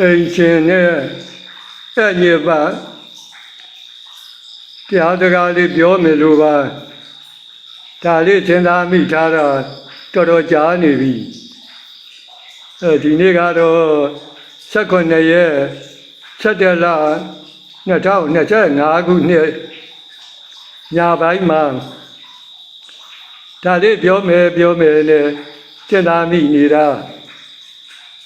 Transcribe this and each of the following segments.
အိမ်ရှင်နဲ့အဲ့ညပါတရားစကားလေးပြောမယ်လို့ပါဒါလေးသင်္သာမိထားတာတော်တော်ကြာနေပြီအဲဒီနေ့ကတော့16ရက်17လ2025ခုနှစ်ညပိုင်းမှာဒါလေးပြောမယ်ပြောမယ်နဲ့သင်္သာမိနေတာ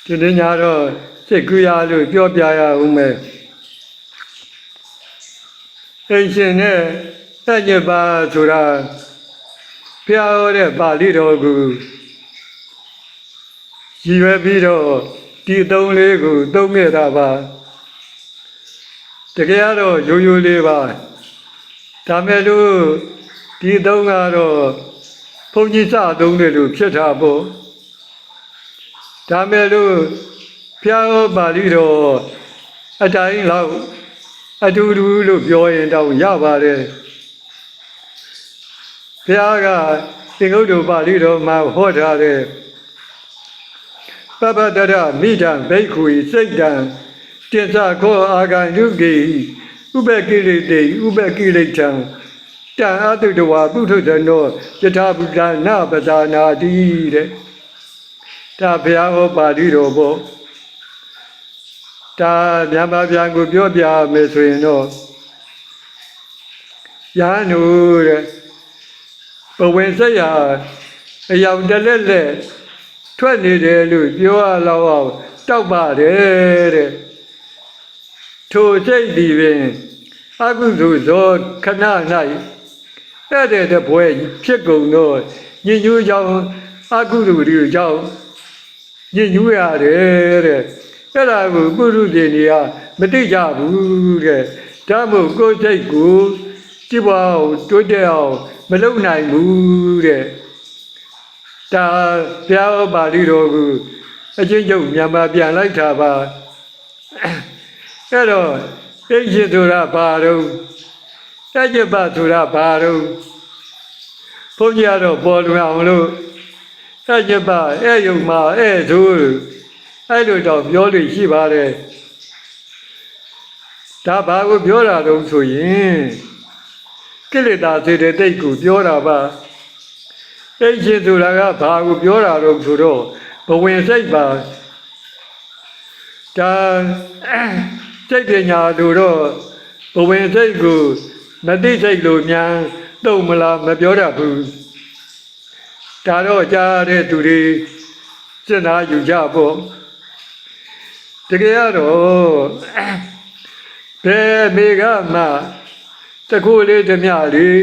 ဒီနေ့ညတော့ စိတ်ကူးရလို့ပြောပြရအောင်မယ်အိမ်ရှင်နဲ့တက်ညပါဆိုတာဖျားရတဲ့ပါဠိတော်ကိုရည်ရွယ်ပြီးတော့ဒီသုံးလေးကိုသုံးခဲ့တာပါတကယ်တော့ရိုးရိုးလေးပါဒါမဲ့လို့ဒီသုံးကတော့ဘုန်းကြီးစသုံးတယ်လို့ဖြစ်တာပေါ့ဒါမဲ့လို့ ဖျားရပါဠိတော်အတိုင်းလောက်အတူတူလို့ပြောရင်တော့ရပါတယ်ဘုရားကသင်္ကုတ်တော်ပါဠိတော်မှာဟောထားတဲ့ပပတရမိဒံဘိက္ခုဤစိတ်တံတိစ္ဆခောအာဂန္ဓုကေဥပကိလေတေဥပကိလေတံတံအတုတဝါပုထုဇနောယထာဘုဒ္ဓနာပဇာနာတိတဲ့ဒါဘုရားဟောပါဠိတော်ပေါ့ ဒါမြန်မာပြန်ကိုပြောပြမယ်ဆိုရင်တော့ယာနုတဲ့ဘဝင်စက်ရအယောင်တလက်လက်ထွက်နေတယ်လို့ပြောရလောက်အောင်တောက်ပါတယ်တဲ့ထိုစိတ်ဒီပင်အကုသိုလ်သောခဏ၌အဲ့တဲ့တပွဲဖြစ်ကုန်သောညဉ့်ညူးကြောင့်အကုသိုလ်တွေကြောင့်ညဉ့်ညူးရတယ်တဲ့ အဲ့ဒါကိုပုရုဇဉ်တွေကမသိကြဘူးတဲ့ဒါမို့ကိုယ်စိတ်ကိုကြည့်ပါအောင်တိုးတက်အောင်မလုံနိုင်ဘူးတဲ့ဒါဘုရားပါဠိတော်ကိုအချင်းချုပ်မြန်မာပြန်လိုက်တာပါအဲ့တော့အိတ်ရှိဆိုတာဘာတော့တက်ကြပါဆိုတာဘာတော့ဘုန်းကြီးကတော့ပေါ်လွင်အောင်လို့တက်ကြပါအဲ့ယုံမှာအဲ့သူ အဲ့လိုတော့ပြောလို့ရှိပါတယ်ဒါဘာကိုပြောတာတော့ဆိုရင်ကိလေသာစေတဲ့တိတ်ကိုပြောတာပါအိတ်ရှင်ဆိုတာကဘာကိုပြောတာတော့ဆိုတော့ဘဝင်စိတ်ပါဒါစိတ်ပညာတို့တော့ဘဝင်စိတ်ကိုမသိစိတ်လို့များတုံမလားမပြောတတ်ဘူးဒါတော့ကြားတဲ့သူတွေစိတ်နာယူကြပေါ့ တကယ်ကတော့ဘယ်မိကမှတခုလေးတမျှလေး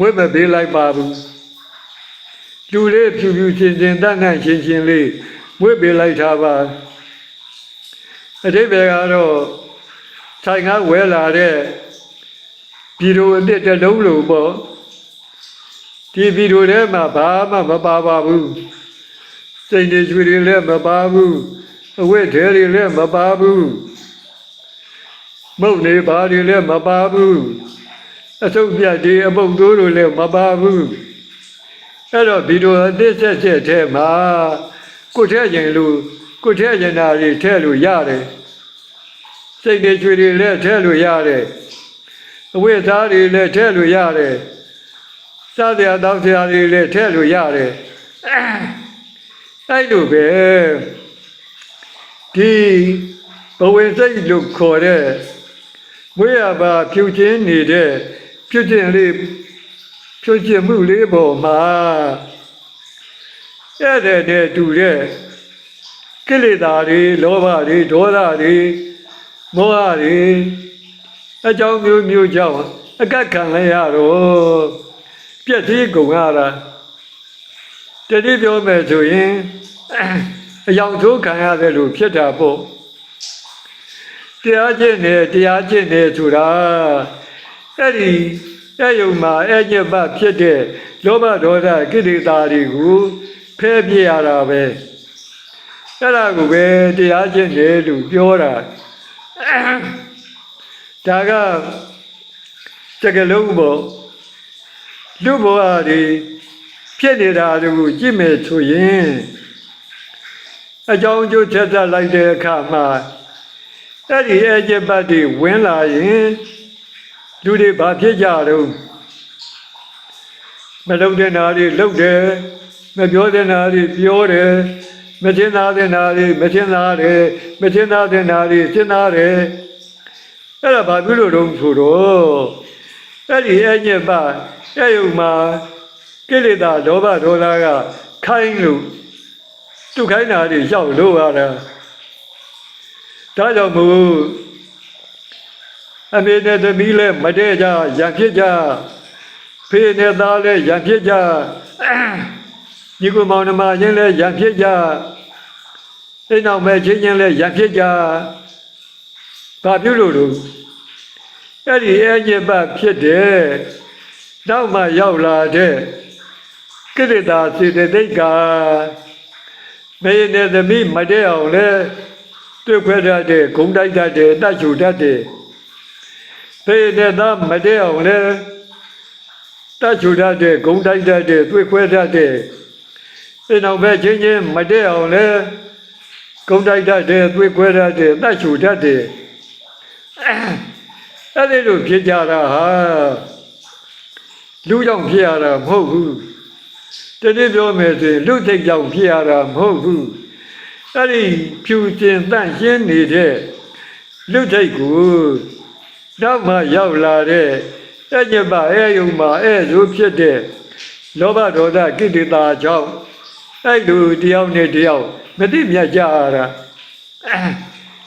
ဝိမပေးလိုက်ပါဘူးလူလေးဖြူဖြူချင်းချင်းတတ်တတ်ချင်းချင်းလေးဝိပေးလိုက်တာပါအတိပ္ပယ်ကတော့ဆိုင်ကားဝဲလာတဲ့ပြည်သူအစ်တစ်လုံးလို့ပေါ့ဒီပြည်သူထဲမှာဘာမှမပါပါဘူးစိတ်တွေချွေတွေလည်းမပါဘူး အဝတ်ထဲတွေလည်းမပါဘူးမုတ်နေပါတွေလည်းမပါဘူးအဆုပ်ပြတ်တွေအပုပ်သိုးတွေလည်းမပါဘူးအဲ့တော့ဒီလိုအသက်ဆက်ဆက်ထဲမှာကိုထဲကျင်လို့ကိုထဲကျင်တာတွေထဲလို့ရတယ်စိတ်တွေချွေတွေလည်းထဲလို့ရတယ်အဝတ်သားတွေလည်းထဲလို့ရတယ်စားစရာတောက်စရာတွေလည်းထဲလို့ရတယ်အဲ့လိုပဲ ဒီဘဝင်စိတ်လို့ခေါ်တဲ့ဝိရပါဖြူချင်းနေတဲ့ဖြစ်ခြင်းလေးဖြူခြင်းမှုလေးပေါ်မှာအဲ့တဲ့တဲ့တူတဲ့ကိလေသာတွေလောဘတွေဒေါသတွေမောဟတွေအကြောင်းမျိုးမျိုးကြောင့်အကတ်ခံလိုက်ရတော့ပြည့်စည်ကုန်ရတာတတိပြောမယ်ဆိုရင် အယောင်ဆိုးခံရတယ်လို့ဖြစ်တာပေါ့တရားကျင့်နေတရားကျင့်နေဆိုတာအဲ့ဒီအဲ့ယုံမှာအဲ့ညက်ပဖြစ်တဲ့လောဘဒေါသကိလေသာတွေကိုဖဲပြရတာပဲအဲ့ဒါကိုပဲတရားကျင့်တယ်လို့ပြောတာဒါကတကလုံးပေါ့လူဘဝတွေဖြစ်နေတာတွေကိုကြည့်မယ်ဆိုရင် အကြောင်းကျိုးချက်သက်လိုက်တဲ့အခါမှာအဲ့ဒီအကျင့်ပတ်တွေဝင်လာရင်လူတွေဘာဖြစ်ကြတော့မလုံတဲ့နာတွေလုံတယ်မပြောတဲ့နာတွေပြောတယ်မရှင်းသားတဲ့နာတွေမရှင်းသားတယ်မရှင်းသားတဲ့နာတွေရှင်းသားတယ်အဲ့ဒါဘာဖြစ်လို့တော့ဆိုတော့အဲ့ဒီအညစ်ပါအဲ့ယုံမှာကိလေသာလောဘဒေါသကခိုင်းလို့ သူခိုင်းတာတွေရောက်လို့ရတာဒါကြောင့်မို့အမေနဲ့သမီးလည်းမတည့်ကြရံဖြစ်ကြဖေနဲ့သားလည်းရံဖြစ်ကြညီကိုမောင်နှမချင်းလည်းရံဖြစ်ကြအိမ်နောက်မဲ့ချင်းချင်းလည်းရံဖြစ်ကြဘာပြုလို့လို့အဲ့ဒီအညစ်ပတ်ဖြစ်တယ်နောက်မှရောက်လာတဲ့ကိလေသာစေတသိက်က မေနဲ့သမီးမတည့်အောင်လဲတွေ့ခွဲတတ်တဲ့ဂုံတိုက်တတ်တဲ့တတ်ချူတတ်တဲ့ဖေနဲ့သားမတည့်အောင်လဲတတ်ချူတတ်တဲ့ဂုံတိုက်တတ်တဲ့တွေ့ခွဲတတ်တဲ့အဲနောက်ပဲချင်းချင်းမတည့်အောင်လဲဂုံတိုက်တတ်တဲ့တွေ့ခွဲတတ်တဲ့တတ်ချူတတ်တဲ့အဲ့ဒီလိုဖြစ်ကြတာဟာလူကြောင့်ဖြစ်ရတာမဟုတ်ဘူး တတိပြောမယ်ဆိုရင်လူသိက်ကြောင့်ဖြစ်ရတာမဟုတ်ဘူးအဲ့ဒီဖြူကျင်တန့်ရှင်းနေတဲ့လူသိက်ကိုနောက်မှရောက်လာတဲ့အညမအဲယုံမှာအဲဆိုဖြစ်တဲ့လောဘဒေါသကိတ္တာကြောင့်အဲ့လူတယောက်နဲ့တယောက်မတိမြတ်ကြရတာ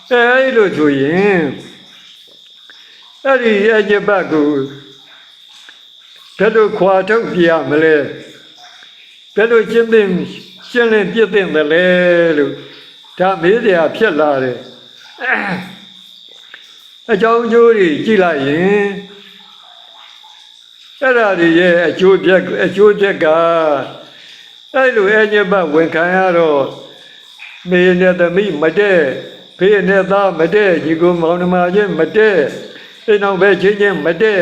အဲလိုဆိုရင်အဲ့ဒီအညဘတ်ကိုဘယ်လိုခွာထုတ်ပြရမလဲ ဘယ်လိုရှင်းသိရှင်းလင်းပြည့်သိမ့်တယ်လဲလို့ဒါမေးစရာဖြစ်လာတယ်အကြောင်းအကျိုးတွေကြည့်လိုက်ရင်အဲ့ဒါတွေရဲ့အကျိုးပြက်အကျိုးချက်ကအဲ့လိုအညဘတ်ဝင်ခံရတော့မေနဲ့သမီးမတဲ့ဖေးနဲ့သားမတဲ့ညီကိုမောင်နှမချင်းမတဲ့အိမ်အောင်ပဲချင်းချင်းမတဲ့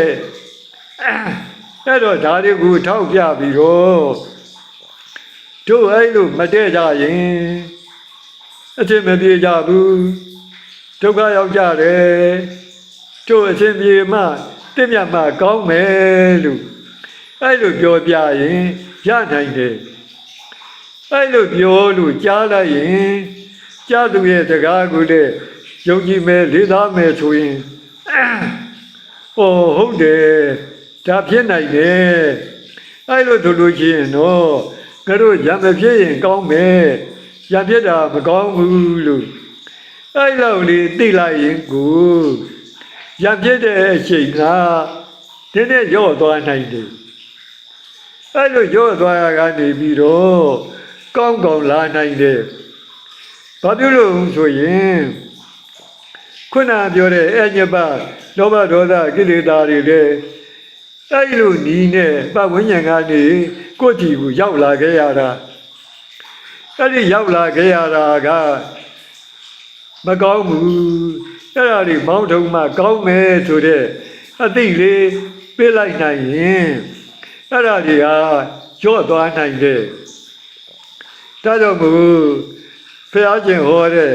အဲ့တော့ဒါတွေကိုထောက်ပြပြီးတော့ တို့အဲ့လိုမတဲ့ကြရင်အချင်းမပြေကြဘူးဒုက္ခရောက်ကြတယ်တို့အချင်းပြေမှတင့်မြတ်မှကောင်းမယ်လို့အဲ့လိုပြောပြရင်ရနိုင်တယ်အဲ့လိုပြောလို့ကြားလိုက်ရင်ကြားသူရဲ့စကားကိုလည်းယုံကြည်မယ်လေးစားမယ်ဆိုရင်ဟောဟုတ်တယ်ဒါဖြစ်နိုင်တယ်အဲ့လိုဆိုလို့ရှိရင်တော့ ငါတို့ရံမဖြစ်ရင်ကောင်းမယ်ရံဖြစ်တာမကောင်းဘူးလို့အဲ့လောက်လေးသိလိုက်ရင်ကိုရံဖြစ်တဲ့အချိန်ကဒီနေ့ရော့သွားနိုင်တယ်အဲ့လိုရော့သွားရကနေပြီးတော့ကောင်းကောင်းလာနိုင်တယ်ဘာဖြစ်လို့ဆိုရင်ခုနပြောတဲ့အညပလောဘဒေါသကိလေသာတွေလည်းအဲ့လိုနီးနဲ့ပတ်ဝန်းကျင်ကနေ ကိုယ့်ကြည်ကိုရောက်လာခဲ့ရတာအဲ့ဒီရောက်လာခဲ့ရတာကမကောင်းဘူးအဲ့ဒါတွေမောင်းထုံမှကောင်းမယ်ဆိုတဲ့အသိလေးပြလိုက်နိုင်ရင်အဲ့ဒါတွေဟာကြော့သွားနိုင်တယ်ဒါကြောင့်မို့ဖះကျင်ဟောတဲ့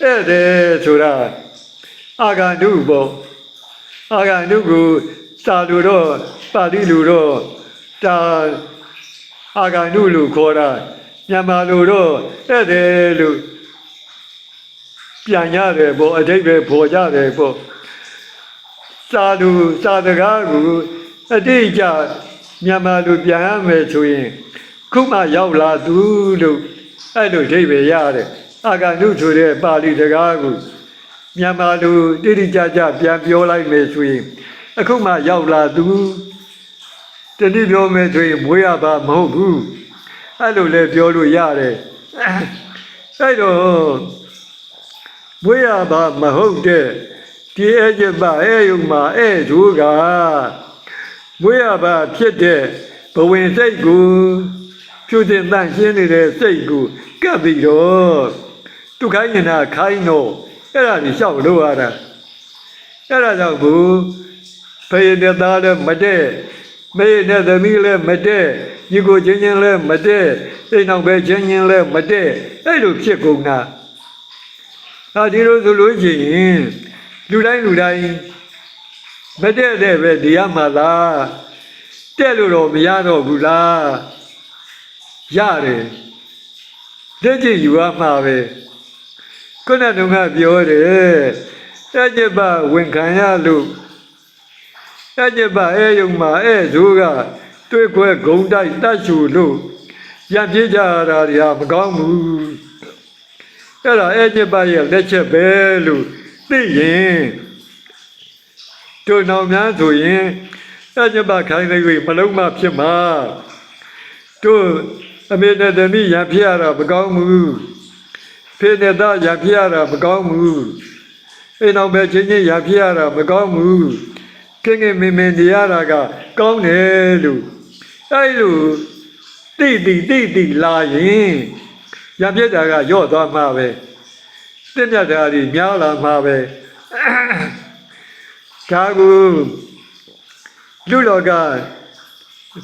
ဧည့်သည်ဆိုတာအာဂန္တုပေါ့အာဂန္တုကိုစာလူတော့ပါဠိလူတော့ဒါ အာဂန္တုလို့ခေါ်တာမြန်မာလူတော့ဧည့်သည်လို့ပြန်ရတယ်ပေါ့အတိတ်ပဲပေါ်ကြတယ်ပေါ့စာလူစာတကားကိုအတိတ်ကြမြန်မာလူပြန်ရမယ်ဆိုရင်ခုမှရောက်လာသူလို့အဲ့လိုအဓိပ္ပာယ်ရတယ်အာဂန္တုဆိုတဲ့ပါဠိစကားကိုမြန်မာလူတိတိကျကျပြန်ပြောလိုက်မယ်ဆိုရင်အခုမှရောက်လာသူ တတိပြောမယ်ဆိုရင်မွေးရပါမဟုတ်ဘူးအဲ့လိုလည်းပြောလို့ရတယ်အဲ့တော့မွေးရပါမဟုတ်တဲ့ဒီအဲ့ကျပါအဲ့ယုံမှာအဲ့သူကမွေးရပါဖြစ်တဲ့ဘဝင်စိတ်ကိုဖြူတင်တန့်ရှင်းနေတဲ့စိတ်ကိုကပ်ပြီးတော့ဒုက္ခိုင်းနေတာခိုင်းတော့အဲ့ဒါကြီးလျှောက်လို့ရတာအဲ့ဒါကြောင့်ဘူးဖေးနဲ့သားလည်းမတည့် မေနဲ့သမီးလည်းမတည့်ညီကိုချင်းချင်းလည်းမတည့်အိမ်နောက်ပဲချင်းချင်းလည်းမတည့်အဲ့လိုဖြစ်ကုန်တာဟာဒီလိုဆိုလို့ရှိရင်လူတိုင်းလူတိုင်းမတည့်တဲ့ပဲဒီရမှာလားတဲ့လို့တော့မရတော့ဘူးလားရတယ်တဲ့ကြည့်ယူရမှာပဲခုနကပြောတယ်တဲ့ကျပဝန်ခံရလို့ တကြပါအဲယုံမှာအဲဇိုးကတွေ့ခွဲဂုံတိုက်တတ်ရှူလို့ရပြစ်ကြရတာတွေဟာမကောင်းဘူးအဲ့ဒါအဲကြပါရဲ့လက်ချက်ပဲလို့သိရင်တို့နောင်များဆိုရင်အဲကြပါခိုင်းလိုက်ပြီးမလုံးမဖြစ်မှာတို့အမေနဲ့တမီးရပြရတာမကောင်းဘူးဖေနဲ့သားရပြရတာမကောင်းဘူးအိမ်အောင်ပဲချင်းချင်းရပြရတာမကောင်းဘူး ကင်းကင်းမင်းမင်းနေရတာက ကောင်းတယ်လို့အဲ့လိုတိတိတိတိလာရင်ရပြက်တာကရော့သွားမှာပဲတင့်မြတ်တာကြီးများလာမှာပဲဒါကူလူလောက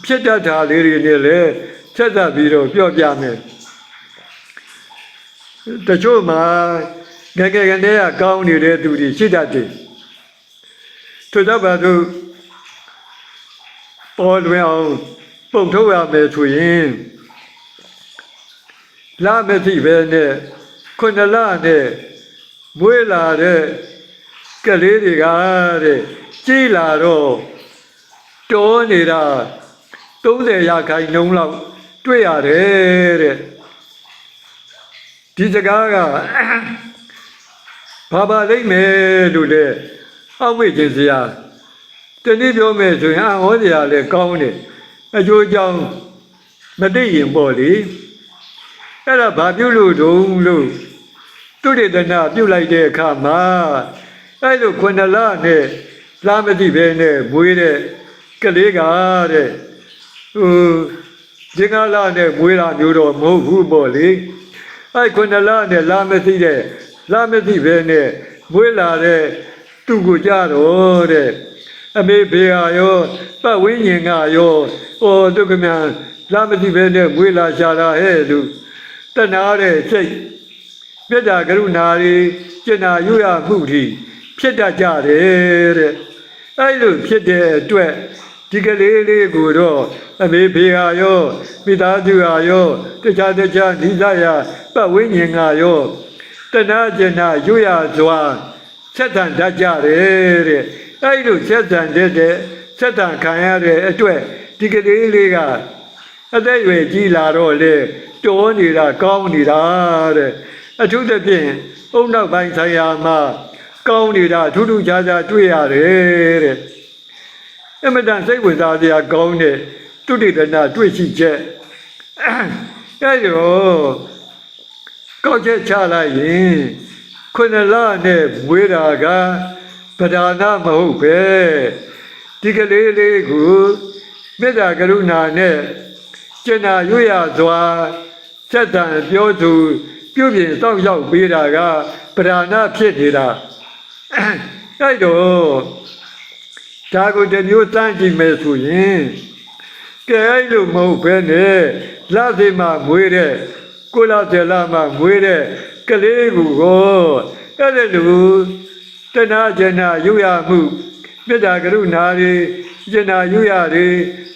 ဖြစ်တတ်တာလေးတွေနဲ့လည်းဆက်သက်ပြီးတော့ပြောပြမယ်တချို့မှာငယ်ငယ်ကနေကကောင်းနေတဲ့သူတွေရှိတတ်တယ် ထို့သောပါသူပေါ်လွင်အောင်ပုံထုတ်ရမယ်ဆိုရင်လာမသိပဲနဲ့ခုနလနဲ့မွေးလာတဲ့ကလေးတွေကတဲ့ကြီးလာတော့တောနေတာ30ရာခိုင်နှုန်းလောက်တွေ့ရတယ်တဲ့ဒီစကားကဘာပါလိမ့်မယ်လို့လေ အောက်မေ့ခြင်းစရာတနည်းပြောမယ်ဆိုရင်အဟောစရာလည်းကောင်းတယ်အကျိုးကြောင့်မသိရင်ပေါ့လေအဲ့ဒါဘာပြုလို့တုံးလို့သူတေသနာပြုတ်လိုက်တဲ့အခါမှာအဲ့လိုခုနလနဲ့လာမသိပဲနဲ့မွေးတဲ့ကလေးကတဲ့ဟိုဒီကလာနဲ့မွေးတာမျိုးတော့မဟုတ်ဘူးပေါ့လေအဲ့ခုနလနဲ့လာမသိတဲ့လာမသိပဲနဲ့မွေးလာတဲ့ သူကိုကြတော့တဲ့အမေဖေဟာရောပတ်ဝန်းကျင်ကရောဟောဒုက္ခမြန်လာမသိပဲနဲ့မွေးလာရှာတာဟဲ့လူတဏှာတဲ့စိတ်ပြတ်တာကရုဏာတွေကျင်နာရွရမှုတွေဖြစ်တတ်ကြတယ်တဲ့အဲ့လိုဖြစ်တဲ့အတွက်ဒီကလေးလေးကိုတော့အမေဖေဟာရောမိသားစုဟာရောတခြားတခြားနိစ္စရာပတ်ဝန်းကျင်ကရောတဏှာကျင်နာရွရစွာ ဆက်တန်တတ်ကြတယ်တဲ့အဲ့လိုဆက်တန်တဲ့တဲ့ဆက်တန်ခံရတဲ့အတွက်ဒီကလေးလေးကအသက်အရွယ်ကြီးလာတော့လေတောနေတာကောင်းနေတာတဲ့အထူးသဖြင့်အုံနောက်ပိုင်းဆိုင်ရာမှာကောင်းနေတာထူးထူးခြားခြားတွေ့ရတယ်တဲ့အမတန်စိတ်ဝင်စားစရာကောင်းတဲ့တုတိတနာတွေ့ရှိချက်အဲ့တော့ကောက်ချက်ချလိုက်ရင် ခုနလနဲ့မွေးတာကပဓာနာမဟုတ်ပဲဒီကလေးလေးကိုမေတ္တာကရုဏာနဲ့ကျင်နာရွရစွာစက်တံပြောသူပြုပြင်စောင့်ရှောက်ပေးတာကပဓာနာဖြစ်နေတာအဲ့တော့ဒါကိုတစ်မျိုးတန်းကြည့်မယ်ဆိုရင်ကဲအဲ့လိုမဟုတ်ပဲနဲ့လက်သိမှမွေးတဲ့ကိုလာတယ်လာမှမွေးတဲ့ ကလေးကူကိုအဲ့ဒါလူတဏှာကျင်နာယူရမှုမေတ္တာကရုဏာတွေကျင်နာယူရတွေ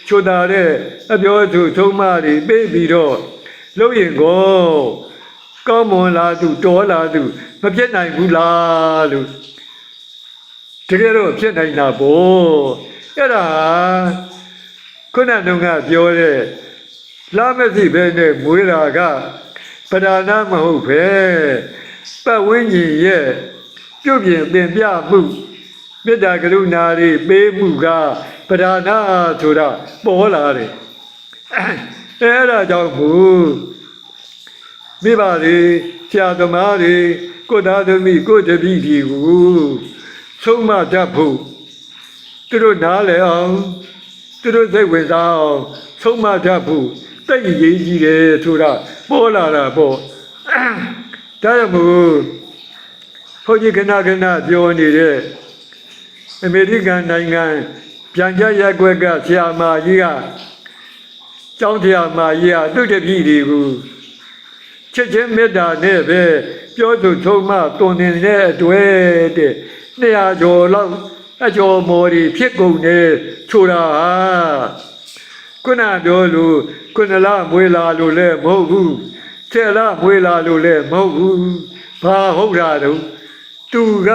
ချိုတာတဲ့အပြောသူထုံးမတွေပေးပြီးတော့လုပ်ရင်ကိုကောင်းမွန်လာသူတော်လာသူမပြတ်နိုင်ဘူးလားလို့တကယ်တော့ဖြစ်နိုင်တာပေါ့အဲ့ဒါခုနကပြောတဲ့လာမသိပဲနဲ့မွေးတာက ပဓာနာမဟုတ်ပဲပတ်ဝန်းကျင်ရဲ့ပြုတ်ပြင်သင်ပြမှုမေတ္တာကရုဏာတွေပေးမှုကပဓာနာဆိုတာပေါ်လာတယ်အဲအဲ့ဒါကြောင့်ဘူးမိဘတွေဆရာသမားတွေကိုသားသမီးကိုတပည့်ဒီကိုဆုံးမတတ်ဖို့သူတို့နားလည်အောင်သူတို့စိတ်ဝင်စားအောင်ဆုံးမတတ်ဖို့ တိတ်ရေးကြီးတယ်ဆိုတာပေါ်လာတာပေါ့ဒါကြောင့်မို့ဘုန်းကြီးခဏခဏပြောနေတဲ့အမေရိကန်နိုင်ငံပြန်ကြရက်ွက်ကဆရာမကြီးကကျောင်းတရားမာကြီးကသူ့တပည့်တွေကိုချစ်ချင်းမေတ္တာနဲ့ပဲပြောသူထုံးမတွင်နေတဲ့အတွက်တဲ့200ကျော်လောက်အကျော်မော်ဒီဖြစ်ကုန်တယ်ဆိုတာဟာ ခုနပြောလို့ခုနလမွေးလာလို့လည်းမဟုတ်ဘူးဆယ်လမွေးလာလို့လည်းမဟုတ်ဘူးဘာဟုတ်တာတော့သူက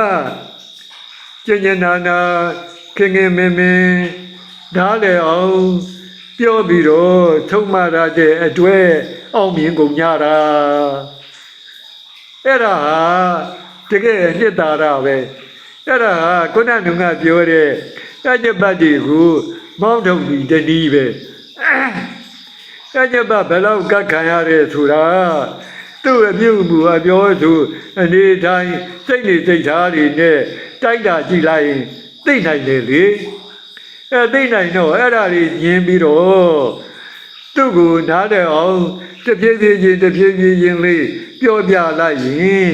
ကျင်ကျင်နာနာခင်ခင်မင်မင်ဓားလေအောင်ပြောပြီးတော့ထုံးမရတဲ့အတွက်အောင်မြင်ကုန်ကြတာအဲ့ဒါဟာတကယ်နှစ်သာရပဲအဲ့ဒါဟာခုနကငါပြောတဲ့တညပတ်တီကိုမောင်းထုတ်ပြီးတနည်းပဲ တညပတ်ဘယ်လောက်ကခံရရဲဆိုတာသူ့အပြုအမူအပြောသူအနေတိုင်းစိတ်နေစိတ်ထားတွေနဲ့တိုက်တာကြည့်လိုက်ရင်သိနိုင်တယ်လေအဲသိနိုင်တော့အဲ့ဒါတွေညင်းပြီးတော့သူ့ကိုနားတယ်အောင်တဖြည်းဖြည်းချင်းတဖြည်းဖြည်းချင်းလေးပြောပြလိုက်ရင်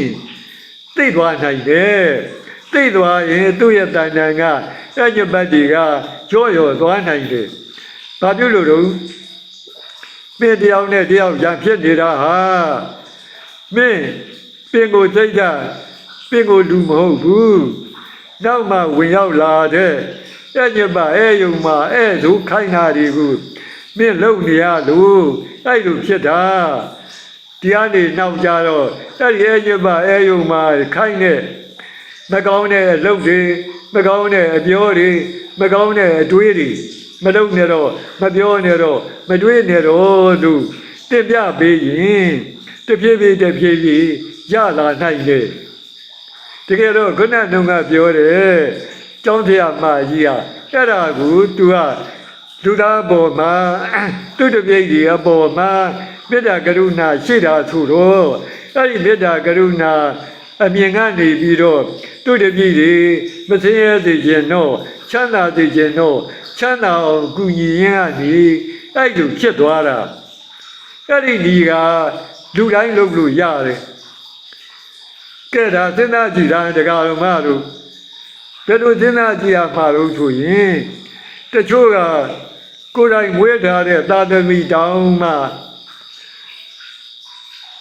သိသွားနိုင်တယ်သိသွားရင်သူ့ရဲ့တဏ္ဍာကအဲ့ညပတ်တွေကကြော့ရော်သွားနိုင်တယ် ဘာဖြစ်လို့တော့မင်းတယောက်နဲ့တယောက်ရံဖြစ်နေတာဟာမင်းပင်ကိုစိတ်ဓာတ်ပင်ကိုလူမဟုတ်ဘူးနောက်မှဝင်ရောက်လာတဲ့အဲ့ညပတ်အဲ့ယုံမှာအဲ့ဒုခိုင်းတာတွေကိုမင်းလုံနေရလို့အဲ့လိုဖြစ်တာတရားနေနောက်ကြတော့အဲ့ဒီအဲ့ညပတ်အဲ့ယုံမှာခိုင်းတဲ့မကောင်းတဲ့အလုပ်တွေမကောင်းတဲ့အပြောတွေမကောင်းတဲ့အတွေးတွေ မလုပ်နဲ့တော့မပြောနဲ့တော့မတွေးနဲ့တော့သူတင်ပြပေးရင်တဖြည်းဖြည်းတဖြည်းဖြည်းရလာနိုင်တယ်တကယ်တော့ခုနကငါပြောတယ်ကျောင်းတရားမကြီးကအဲ့ဒါကို तू ကလူသားပေါ်မှာသူ့တပြိတ်ဒီအပေါ်မှာမေတ္တာကရုဏာရှိတာသူတော့အဲ့ဒီမေတ္တာကရုဏာအမြင်ကနေပြီးတော့သူ့တပြည့်တွေမစင်းရဲစေခြင်းတော့ချမ်းသာစေခြင်းတော့ ချမ်းသာအောင်ကုညီရင်းကနေအဲ့လိုဖြစ်သွားတာအဲ့ဒီဒီကလူတိုင်းလုပ်လို့ရတယ်ကဲဒါစဉ်းစားကြည့်တာတရားတော်မတို့ဘယ်လိုစဉ်းစားကြည့်ရမှာလို့ဆိုရင်တချို့ကကိုယ်တိုင်မွေးထားတဲ့သာသမီတောင်းမှ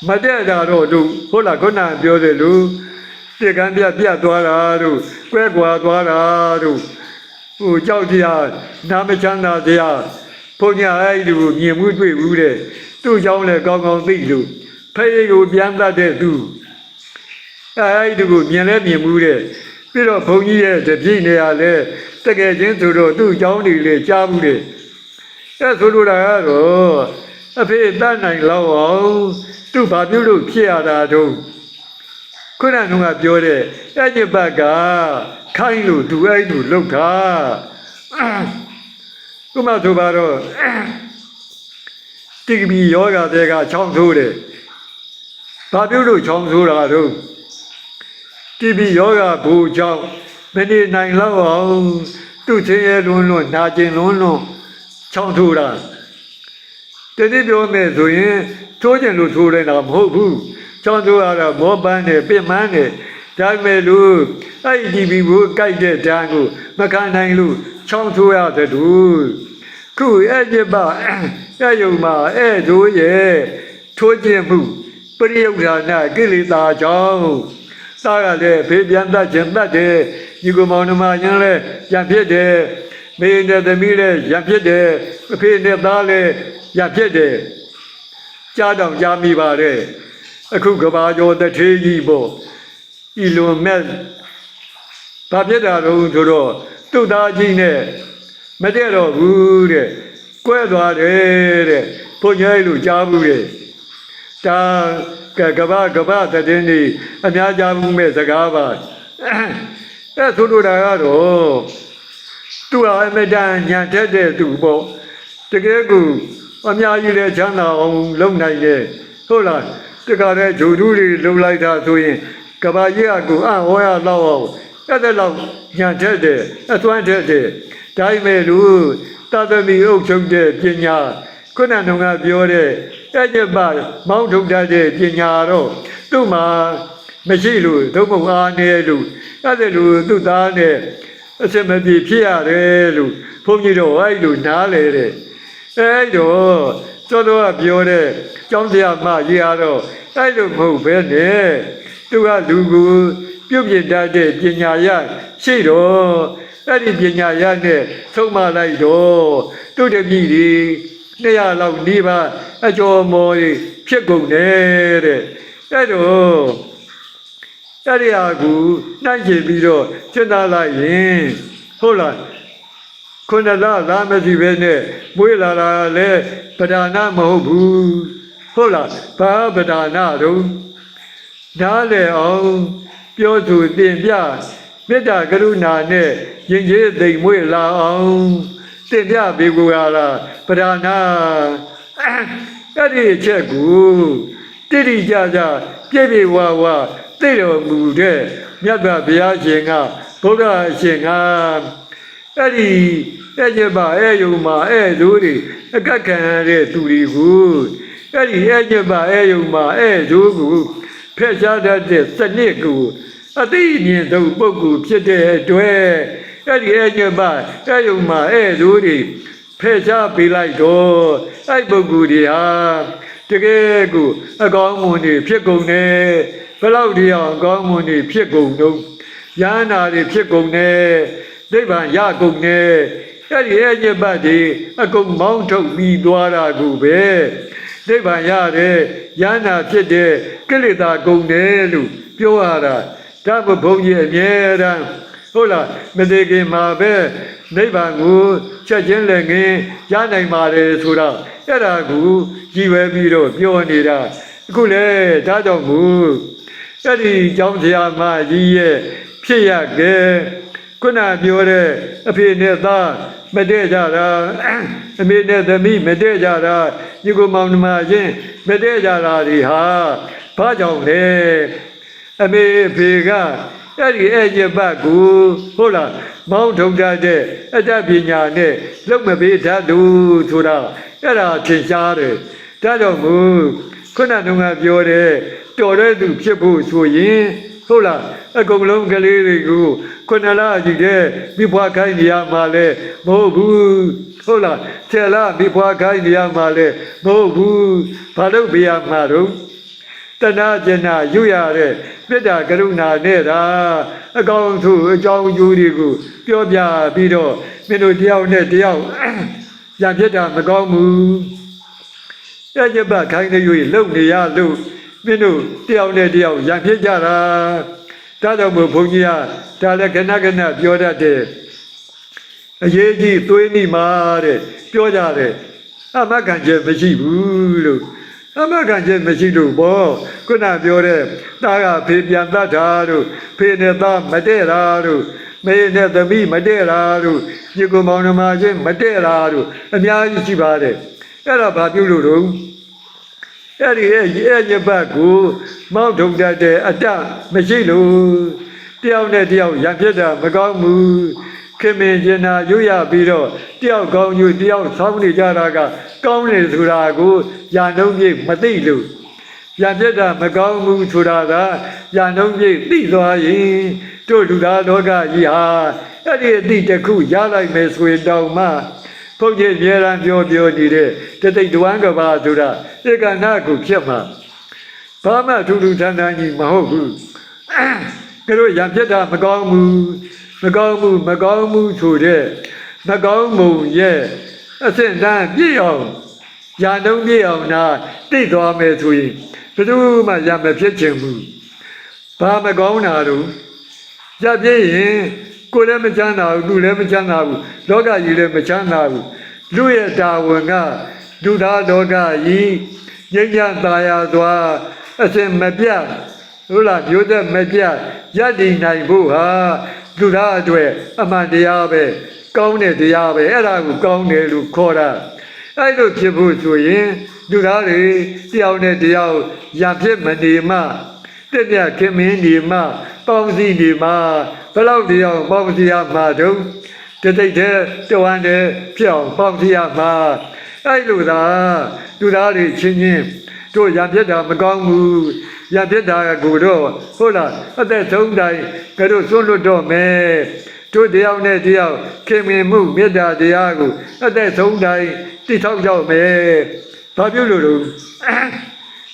မတဲ့တာတော့သူဟုတ်လားခုနကပြောတယ်လူတေကံပြပြတ်သွားတာတို့ကွဲကွာသွားတာတို့ ဟိုကြောက်တရားနာမချမ်းသာတရားဘုညာအဲ့ဒီကိုမြင်မှုတွေ့ဘူးတဲ့သူ့ကြောင့်လည်းကောင်းကောင်းသိလို့ဖဲ့ရိတ်ကိုပြန်တတ်တဲ့သူအဲ့ဒီကိုမြင်လဲမြင်မှုတဲ့ပြီးတော့ဘုန်းကြီးရဲ့တပြည့်နေရလဲတကယ်ချင်းဆိုတော့သူ့ကြောင့်တွေလည်းကြားမှုတဲ့အဲ့ဆိုလိုတာကတော့အဖေတတ်နိုင်လောက်အောင်သူ့ဘာပြုလို့ဖြစ်ရတာတော့ ခုနကပြောတဲ့အဲ့ဒီဘက်ကခိုင်းလို့သူအဲ့သူလှုပ်တာခုမှဆိုပါတော့တိကပီယောဂတဲ့ကချောင်းထိုးတယ်ဘာပြုလို့ချောင်းထိုးတာတော့တိပီယောဂဘူချောင်းမနေနိုင်လောက်အောင်သူ့ချင်းရဲ့လွန်းလွန်းနာကျင်လွန်းလွန်းချောင်းထိုးတာတတိပြောမယ်ဆိုရင်ထိုးကျင်လို့ထိုးတယ်တော့မဟုတ်ဘူး ချောင်းထိုးရတာမောပန်းနဲ့ပြစ်မန်းနဲ့ဒါပေမဲ့လို့အဲ့ဒီဒီဘူးကြိုက်တဲ့တန်းကိုမခံနိုင်လို့ချောင်းထိုးရတဲ့သူခုအဲ့ဒီပါအဲ့ယုံမှာအဲ့တို့ရဲ့ထိုးကျင်မှုပရိယုဒ္ဓနာကိလေသာကြောင့်သားကလည်းဖေးပြန်တတ်ခြင်းတတ်တယ်ညီကောင်မောင်နှမရင်းလည်းရံဖြစ်တယ်မေနဲ့သမီးလည်းရံဖြစ်တယ်အဖေနဲ့သားလည်းရံဖြစ်တယ်ကြားတောင်ကြားမိပါတယ် အခုကဘာကျော်တထေးကြီးပေါ့ဤလွန်မဲ့ဘာဖြစ်တာတော့ဆိုတော့သူ့သားကြီးနဲ့မတည့်တော့ဘူးတဲ့ကွဲသွားတယ်တဲ့ဘုန်းကြီးလူကြားဘူးတဲ့ဒါကကဘာကဘာတည်နေအများကြားဘူးမဲ့စကားပါအဲဆိုလိုတာကတော့သူဟာအမတန်ညာတတ်တဲ့သူပေါ့တကယ်ကိုအများကြီးလည်းချမ်းသာအောင်လုပ်နိုင်တယ်ဟုတ်လား တခါတည်းဂျိုတူးတွေလုံလိုက်တာဆိုရင်ကဘာကြီးကကိုအံ့ဟောရတော့အောင်အဲ့ဒါလောက်ညာတတ်တယ်အသွမ်းတတ်တယ်ဒါပေမဲ့လို့သာသမီအုပ်ချုပ်တဲ့ပညာခုနကပြောတဲ့အဲ့ကျပါမောင်းထုတ်တတ်တဲ့ပညာတော့သူ့မှာမရှိလို့ဒုက္ခအားနေလို့အဲ့ဒါလို့သူ့သားနဲ့အစမပြေဖြစ်ရတယ်လို့ဘုန်းကြီးတို့အဲ့လိုနားလေတဲ့အဲ့တော့ သောတော်ကပြောတဲ့ကျောင်းဆရာမကြီးကတော့အဲ့လိုမဟုတ်ပဲနဲ့သူကလူကိုပြုတ်ပြတတ်တဲ့ပညာရရှိတော့အဲ့ဒီပညာရနဲ့သုံးမလိုက်တော့သူတပည့်ဒီ200လောက်နေပါအကျော်မော်ကြီးဖြစ်ကုန်တယ်တဲ့အဲ့တော့အဲ့ဒီဟာကိုနှိုင်းချပြီးတော့စဉ်းစားလိုက်ရင်ဟုတ်လား ခုနလလာမရှိပဲနဲ့မွေးလာတာလည်းပဒါနာမဟုတ်ဘူးဟုတ်လားဘာပဒါနာတော့ဒါလေအောင်ပြောသူတင်ပြမေတ္တာကရုဏာနဲ့ရင်ကျေးသိမ်မွေးလာအောင်တင်ပြပေးကိုရလားပဒါနာအဲ့ဒီအချက်ကိုတိတိကျကျပြည့်ပြည့်ဝဝသိတော်မူတဲ့မြတ်စွာဘုရားရှင်ကဘုရားရှင်က အဲ့ဒီအဲ့ကျပါအဲ့ယုံမှာအဲ့ဒိုးတွေအကက်ခံရတဲ့သူတွေကိုအဲ့ဒီအဲ့ကျပါအဲ့ယုံမှာအဲ့ဒိုးကိုဖက်ရှားတတ်တဲ့စနစ်ကိုအသိဉာဏ်သုံးပုဂ္ဂိုလ်ဖြစ်တဲ့အတွက်အဲ့ဒီအဲ့ကျပါအဲ့ယုံမှာအဲ့ဒိုးတွေဖက်ရှားပေးလိုက်တော့အဲ့ပုဂ္ဂိုလ်တွေဟာတကယ်ကိုအကောင်းမွန်တွေဖြစ်ကုန်တယ်ဘယ်လောက်ဒီအောင်အကောင်းမွန်တွေဖြစ်ကုန်တော့ယန္နာတွေဖြစ်ကုန်တယ် နိဗ္ဗာန်ရကုန်တယ်အဲ့ဒီအညစ်ပတ်တွေအကုန်မောင်းထုတ်ပြီးသွားတာကိုပဲနိဗ္ဗာန်ရတယ်ယန္နာဖြစ်တဲ့ကိလေသာကုန်တယ်လို့ပြောရတာဒါမဘုန်းကြီးအမြဲတမ်းဟုတ်လားမသေးခင်မှာပဲနိဗ္ဗာန်ကိုချက်ချင်းလည်းငင်းရနိုင်ပါတယ်ဆိုတော့အဲ့ဒါကိုကြည်ဝဲပြီးတော့ပြောနေတာအခုလေဒါကြောင့်မို့အဲ့ဒီကျောင်းဆရာမကြီးရဲ့ဖြစ်ရကဲ ခုနပြောတဲ့အဖေနဲ့သားမတည့်ကြတာအမေနဲ့သမီးမတည့်ကြတာညီကိုမောင်နှမချင်းမတည့်ကြတာတွေဟာဘာကြောင့်လဲအမေအဖေကအဲ့ဒီအဲ့ကျပတ်ကိုဟုတ်လားမောင်းထုံတတ်တဲ့အတ္တပညာနဲ့လုံမပေးတတ်သူဆိုတာအဲ့ဒါထင်ရှားတယ်ဒါကြောင့်မို့ခုနတုန်းကပြောတဲ့တော်တဲ့သူဖြစ်ဖို့ဆိုရင်ဟုတ်လားအကုန်လုံးကလေးတွေကို ခုနလကြည့်တဲ့မိဖွားခိုင်းနေရမှာလဲမဟုတ်ဘူးဟုတ်လားဆယ်လမိဖွားခိုင်းနေရမှာလဲမဟုတ်ဘူးဘာလို့ပြရမှာတော့တဏှာကျင်နာယူရတဲ့မေတ္တာကရုဏာနဲ့တာအကောင်သူအကြောင်းကျိုးတွေကိုပြောပြပြီးတော့မင်းတို့တယောက်နဲ့တယောက်ရံဖြစ်တာမကောင်းဘူးရကြပခိုင်းတဲ့ရွေလုံနေရလို့မင်းတို့တယောက်နဲ့တယောက်ရံဖြစ်ကြတာ ဒါကြောင့်မို့ဘုန်းကြီးကဒါလည်းခဏခဏပြောတတ်တယ်အရေးကြီးသွေးနိမာတဲ့ပြောကြတယ်အမခံချက်မရှိဘူးလို့အမခံချက်မရှိလို့ဘောခုနပြောတဲ့သားကဖေပြန်တတ်တာတို့ဖေနဲ့သားမတည့်တာတို့မေနဲ့သမီးမတည့်တာတို့ညီကောင်မောင်နှမချင်းမတည့်တာတို့အများကြီးရှိပါတယ်အဲ့ဒါဘာပြုလို့တော့ အဲ့ဒီရဲ့ရဲ့ညဘတ်ကိုမောက်ထုံတတ်တဲ့အတ္တမရှိလို့တယောက်နဲ့တယောက်ရံဖြစ်တာမကောင်းဘူးခင်မင်ကျင်နာရွရပြီးတော့တယောက်ကောင်းယူတယောက်ဆောင်းနေကြတာက ကောင်းနေဆိုတာကိုညာနှုံးပြေမသိလို့ရံဖြစ်တာမကောင်းဘူးဆိုတာကညာနှုံးပြေသိသွားရင်တို့လူသားလောကကြီးဟာအဲ့ဒီအတိတစ်ခုရလိုက်မယ်ဆိုရင်တောင်မှ ဘုန်းကြီးအများအားပြောပြောနေတဲ့တသိက်တဝမ်းကဘာဆိုတာဧကနာကိုဖြစ်မှာဘာမှထူးထူးထန်းထန်းကြီးမဟုတ်ဘူးကဲတော့ရံပြတ်တာမကောင်းဘူးမကောင်းဘူးမကောင်းဘူးဆိုတဲ့မကောင်းမှုရဲ့အစင်တန်းပြည့်အောင်ညာတုံးပြည့်အောင်နာတိတ်သွားမယ်ဆိုရင်ဘယ်သူမှရမဖြစ်ချင်ဘူးဘာမကောင်းတာတော့ရပြည့်ရင် ကိုယ်လည်းမချမ်းသာဘူးသူလည်းမချမ်းသာဘူးလောကကြီးလည်းမချမ်းသာဘူးလူရဲ့တာဝန်ကလူသားလောကကြီးငြိမ်းချမ်းသာယာစွာအစဉ်မပြတ်ဟုတ်လားမျိုးသက်မပြတ်ရည်တည်နိုင်ဖို့ဟာလူသားအတွက်အမှန်တရားပဲကောင်းတဲ့တရားပဲအဲ့ဒါကိုကောင်းတယ်လို့ခေါ်တာအဲ့လိုဖြစ်ဖို့ဆိုရင်လူသားတွေတယောက်နဲ့တယောက်ရံဖြစ်မနေမှတက်မြတ်ခင်မင်းဒီမှာ ပေါင်းစည်းဒီမှာဘယ်လောက်တရားပေါင်းစည်းရမှာတုံးတတိတ်တဲ့တဝမ်းတဲ့ပြောင်းပေါင်းစည်းရမှာအဲ့လိုသာလူသားတွေချင်းချင်းတို့ရံပြတ်တာမကောင်းဘူးရံပြတ်တာကိုတော့ဟုတ်လားအသက်ဆုံးတိုင်းကတို့စွန့်လွတ်တော့မယ်တို့တယောက်နဲ့တယောက်ခင်မင်မှုမေတ္တာတရားကိုအသက်ဆုံးတိုင်းရတိထောက်ကြောက်မယ်ဘာဖြစ်လို့လဲ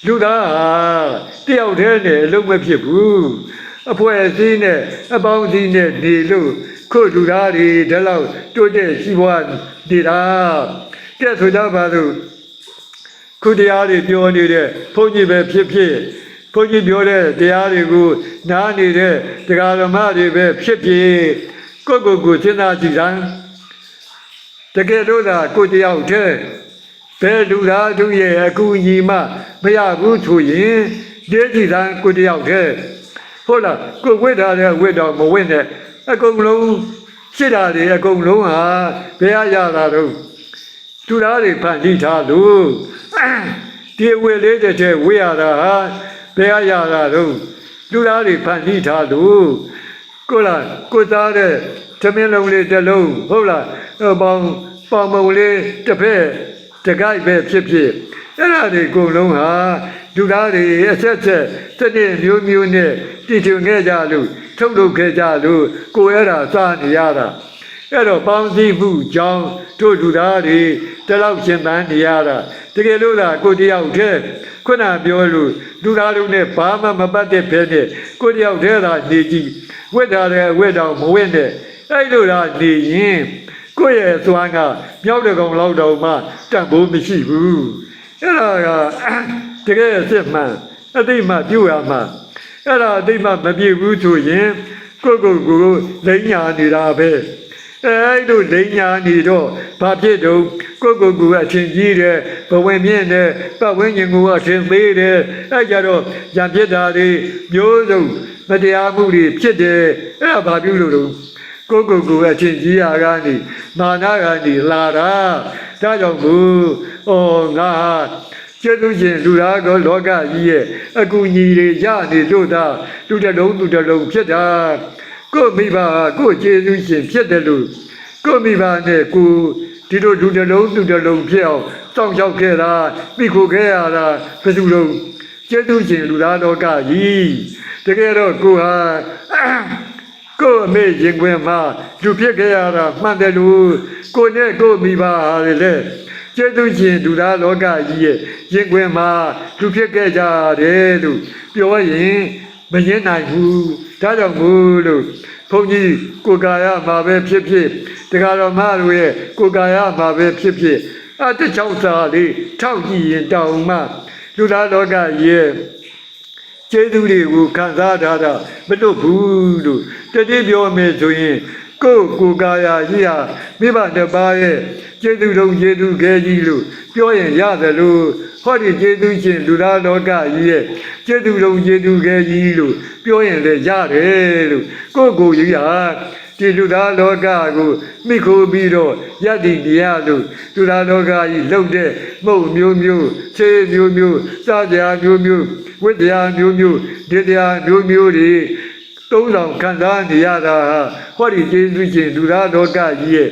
လူသားဟာတယောက်တည်းနဲ့အလုံးမဖြစ်ဘူး အဖွဲ့အစည်းနဲ့အပေါင်းအစည်းနဲ့နေလို့ခုလူသားတွေဒါလောက်တိုးတက်ရှိဘွားနေတာကဲဆိုကြပါလို့ခုတရားတွေပြောနေတဲ့ဘုန်းကြီးပဲဖြစ်ဖြစ်ဘုန်းကြီးပြောတဲ့တရားတွေကိုနားနေတဲ့တရားဓမ္မတွေပဲဖြစ်ဖြစ်ကိုယ့်ကိုယ်ကိုစဉ်းစားကြည့်စမ်းတကယ်လို့သာကိုယ်တယောက်တည်းဘယ်လူသားသူရဲ့အကူအညီမှမရဘူးဆိုရင်ဒီကြည့်စမ်းကိုယ်တယောက်တည်း ဟုတ်လားကိုယ်ဝိထားတဲ့ဝိတော်မဝိနဲ့အကုန်လုံးရှိတာတွေအကုန်လုံးဟာဘယ်ရရတာတော့သူသားတွေဖန်တီးထားလို့ဒီဝေလေးတစ်ချက်ဝေရတာဟာဘယ်အရာတာတော့သူသားတွေဖန်တီးထားလို့ကိုလားကိုသားတဲ့သမင်းလုံးလေးတစ်လုံးဟုတ်လားဟိုပေါင်းပေါင်မုံလေးတစ်ဖက်တကိုက်ပဲဖြစ်ဖြစ်အဲ့ဒါတွေအကုန်လုံးဟာ လူသားတွေအဆက်ဆက်တနေ့မျိုးမျိုးနဲ့တည်ထွင်ခဲ့ကြလို့ထုတ်လုပ်ခဲ့ကြလို့ကိုယ်အဲ့ဒါစနေရတာအဲ့တော့ပေါင်းစည်းမှုကြောင့်တို့လူသားတွေတလောက်ရှင်သန်နေရတာတကယ်လို့သာကိုတယောက်တည်းခုနပြောလို့လူသားတို့နဲ့ဘာမှမပတ်သက်ဘဲနဲ့ကိုတယောက်တည်းသာနေကြည့်ဝတ်တာတဲ့ဝတ်တော်မဝတ်နဲ့အဲ့လိုသာနေရင်ကိုယ့်ရဲ့သွားကမြောက်တကောင်လောက်တော့မှတန်ဖို့မရှိဘူးအဲ့ဒါက တကယ်စစ်မှန်အသိမှပြုရမှာအဲ့ဒါအသိမှမပြည့်ဘူးဆိုရင်ကိုယ့်ကိုယ်ကိုယ်လိမ့်ညာနေတာပဲအဲ့တို့လိန်ညာနေတော့ဘာဖြစ်တော့ကိုယ့်ကိုယ်ကိုယ်အချင်းကြီးတယ်ဘဝင်မြင့်တယ်ပတ်ဝန်းကျင်ကိုအချင်းသေးတယ်အဲ့ကြတော့ရံဖြစ်တာတွေမျိုးစုံမတရားမှုတွေဖြစ်တယ်အဲ့ဒါဘာပြုလို့တော့ကိုယ့်ကိုယ်ကိုယ်အချင်းကြီးရာကနေမာနကနေလာတာဒါကြောင့်ဘူးဩငါဟာ ကျေးဇူးရှင်လူသားကောလောကကြီးရဲ့အကူအညီတွေရနေလို့သာလူတစ်လုံးသူတစ်လုံးဖြစ်တာကိုယ့်မိဘဟာကိုယ့်ကျေးဇူးရှင်ဖြစ်တယ်လို့ကိုယ့်မိဘနဲ့ကိုယ်ဒီလိုလူတစ်လုံးသူတစ်လုံးဖြစ်အောင်စောင့်ရှောက်ခဲ့တာမိခိုခဲ့ရတာဘယ်သူလုံးကျေးဇူးရှင်လူသားတော်ကကြီးတကယ်တော့ကိုယ်ဟာကိုယ့်အမေရင်ခွင်မှာလူဖြစ်ခဲ့ရတာမှန်တယ်လို့ကိုယ်နဲ့ကိုယ့်မိဘဟာလေ ကျေးဇူးရှင်လူသားလောကကြီးရဲ့ရင်ခွင်မှာလူဖြစ်ခဲ့ကြတယ်လို့ပြောရင်မငင်းနိုင်ဘူးဒါကြောင့်မို့လို့ဘုန်းကြီးကိုယ်ကာယမှာပဲဖြစ်ဖြစ်တရားတော်မတို့ရဲ့ကိုယ်ကာယမှာပဲဖြစ်ဖြစ်အတချောက်စာလေးထောက်ကြည့်ရင်တောင်မှလူသားလောကကြီးရဲ့ကျေးဇူးတွေကိုခံစားထားတာမလွတ်ဘူးလို့တတိပြောမယ်ဆိုရင်ကိုယ်ကိုယ်ကာယကြီးဟာမိဘတစ်ပါးရဲ့ကျေးဇူးတော်ကျေးဇူးခဲကြီးလို့ပြောရင်ရတယ်လို့ဟောဒီကျေးဇူးရှင်လူသားလောကကြီးရဲ့ကျေးဇူးတော်ကျေးဇူးခဲကြီးလို့ပြောရင်လည်းရတယ်လို့ကိုယ့်ကိုယ်ကြီးဟာဒီလူသားလောကကိုမိခိုးပြီးတော့ယက်တည်နေရလို့လူသားလောကကြီးလှုပ်တဲ့မှုန့်မျိုးမျိုးဆေးမျိုးမျိုးစားကြမျိုးမျိုးဝိတ္တရားမျိုးမျိုးဒေတရားမျိုးမျိုးတွေသုံးဆောင်ခံစားနေရတာဟာဟောဒီကျေးဇူးရှင်လူသားလောကကြီးရဲ့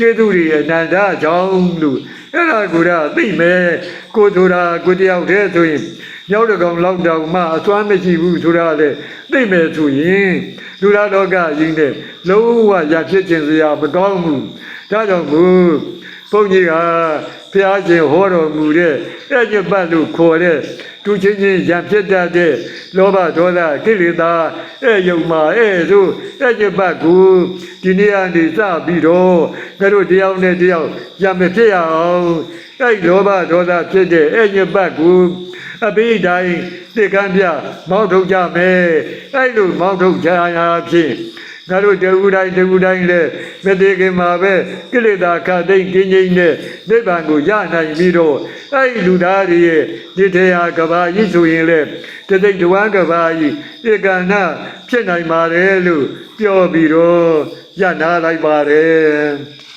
ကျေးဇူးတွေအနန္တကြောင့်လို့အဲ့ဒါကိုတော့သိမယ်ကိုယ်ဆိုတာကိုယ်တယောက်တည်းဆိုရင်ရောက်တကောင်လောက်တောင်မှအစွမ်းမရှိဘူးဆိုတာလေသိမယ်ဆိုရင်လူသားလောကကြီးနဲ့လုံးဝရဖြစ်ခြင်းစရာမကောင်းဘူးဒါကြောင့်မို့ဘုန်းကြီးက ဘုရားရှင်ဟောတော်မူတဲ့အဲ့ညပတ်လို့ခေါ်တဲ့သူချင်းချင်းရံဖြစ်တတ်တဲ့လောဘဒေါသကိလေသာအဲ့ယုံမှာအဲ့ဆိုအဲ့ညပတ်ကိုဒီနေ့ကနေစပြီးတော့ငါတို့တယောက်နဲ့တယောက်ရံမဖြစ်ရအောင်အဲ့လောဘဒေါသဖြစ်တဲ့အဲ့ညပတ်ကိုအပိတိုင်းသိကံပြမောက်ထုတ်ကြမယ်အဲ့လိုမောက်ထုတ်ကြရာဖြင့် ငါတို့တဝူတိုင်းတဝူတိုင်းလဲမတည်ခင်မှာပဲကိလေသာခတ်သိမ့်တင်းငိမ့်နဲ့နိဗ္ဗာန်ကိုရနိုင်ပြီးတော့အဲ့ဒီလူသားတွေရဲ့ဒီတရားကဘာကြီးဆိုရင်လဲတသိမ့်တဝမ်းကဘာကြီးဧကနာဖြစ်နိုင်ပါတယ်လို့ပြောပြီးတော့ရနာလိုက်ပါတယ်